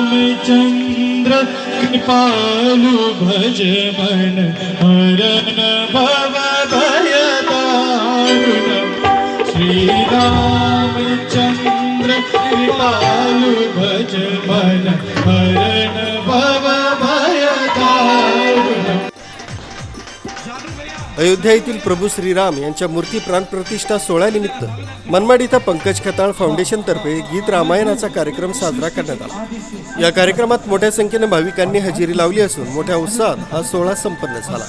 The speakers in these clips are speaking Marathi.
श्रीरामचन्द्र कृपालु भज मन हरण भव भयदारुण श्रीरामचन्द्र कृपालु भज मन हरण अयोध्या येथील प्रभू श्रीराम यांच्या मूर्ती प्राणप्रतिष्ठा सोहळ्यानिमित्त मनमाड इथं पंकज खताळ फाउंडेशनतर्फे गीत रामायणाचा कार्यक्रम साजरा करण्यात आला. या कार्यक्रमात मोठ्या संख्येने भाविकांनी हजेरी लावली असून मोठ्या उत्साहात हा सोहळा संपन्न झाला.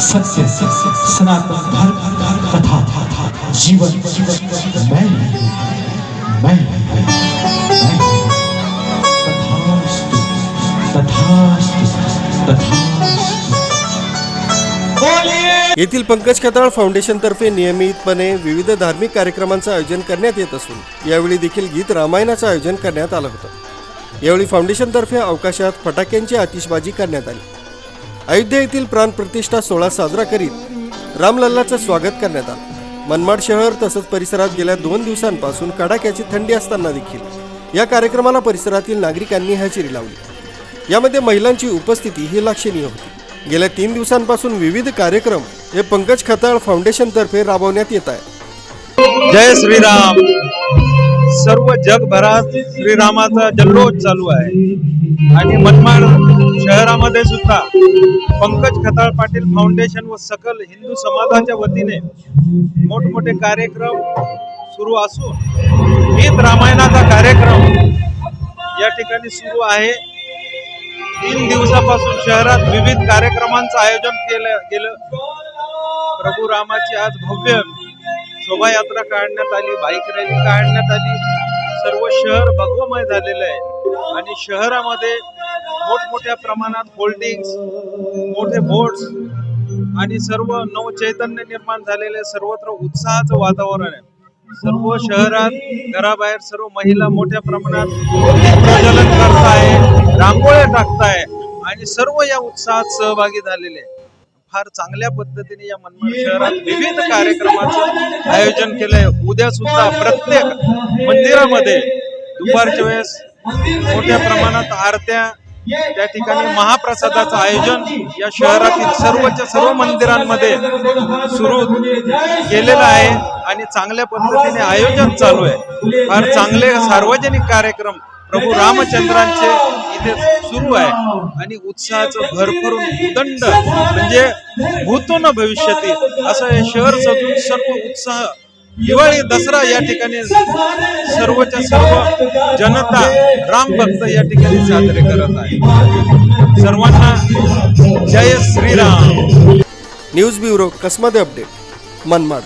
सत्य सनातन धर्म तथा जीवन। मैं मैं येथील पंकज खताळ फाउंडेशनतर्फे नियमितपणे विविध धार्मिक कार्यक्रमांचं आयोजन करण्यात येत असून यावेळी देखील गीत रामायणाचं आयोजन करण्यात आलं होतं. यावेळी फाउंडेशनतर्फे अवकाशात फटाक्यांची आतिषबाजी करण्यात आली. अयोध्या येथील प्राणप्रतिष्ठा सोहळा साजरा करीत रामलल्लाचं स्वागत करण्यात आलं. मनमाड शहर तसंच परिसरात गेल्या दोन दिवसांपासून कडाक्याची थंडी असताना देखील या कार्यक्रमाला परिसरातील नागरिकांनी हजेरी लावली. यामध्ये महिलांची उपस्थिती ही लक्षणीय होती. गेल्या तीन दिवसांपासून विविध कार्यक्रम हे पंकज खताळ फाउंडेशनतर्फे राबवण्यात येत आहे जय श्रीराम. सर्व जगभरात श्रीरामाचा जल्लोष चालू आहे. आणि मनमाड शहरामध्ये सुद्धा पंकज खताळ पाटील फाउंडेशन व सकल हिंदू समाजाच्या वतीने मोठमोठे कार्यक्रम सुरू असून गीत रामायणाचा कार्यक्रम या ठिकाणी सुरू आहे. तीन दिवसापासून शहरात विविध कार्यक्रमांचं आयोजन केलं गेलं प्रभू रामाची आज भव्य शोभायात्रा काढण्यात आली बाईक रॅली काढण्यात आली. सर्व शहर भगवमय झालेलं आहे. आणि शहरामध्ये मोठमोठ्या प्रमाणात होल्डिंग्स मोठे बोर्ड्स आणि सर्व नवचैतन्य निर्माण झालेले सर्वत्र उत्साहाचं वातावरण आहे. सर्व शहरात घराबाहेर सर्व महिला मोठ्या प्रमाणात प्रज्वलन करताय रांगोळ्या टाकताय आणि सर्व या उत्साहात सहभागी झालेले फार चांगल्या पद्धतीने या मनमाड शहरात विविध कार्यक्रमाचं आयोजन केलंय. उद्या सुद्धा प्रत्येक मंदिरामध्ये दुपारच्या वेळेस मोठ्या प्रमाणात आरत्या त्या ठिकाणी महाप्रसादाचं आयोजन या शहरातील सर्वच्या सर्व मंदिरांमध्ये सुरू केलेलं आहे आणि चांगल्या पद्धतीने आयोजन चालू आहे. फार चांगले सार्वजनिक कार्यक्रम प्रभू रामचंद्रांचे इथे सुरू आहे. आणि उत्साहाचं भरभरून उदंड म्हणजे भूतो न भविष्यती असं हे शहर सजून सर्व उत्साह दिवाळी दसरा या ठिकाणी सर्वच्या सर्व जनता राम भक्त या ठिकाणी साजरे करत आहे. सर्वांना जय श्रीराम. न्यूज ब्युरो कसमध्ये अपडेट मनमाड.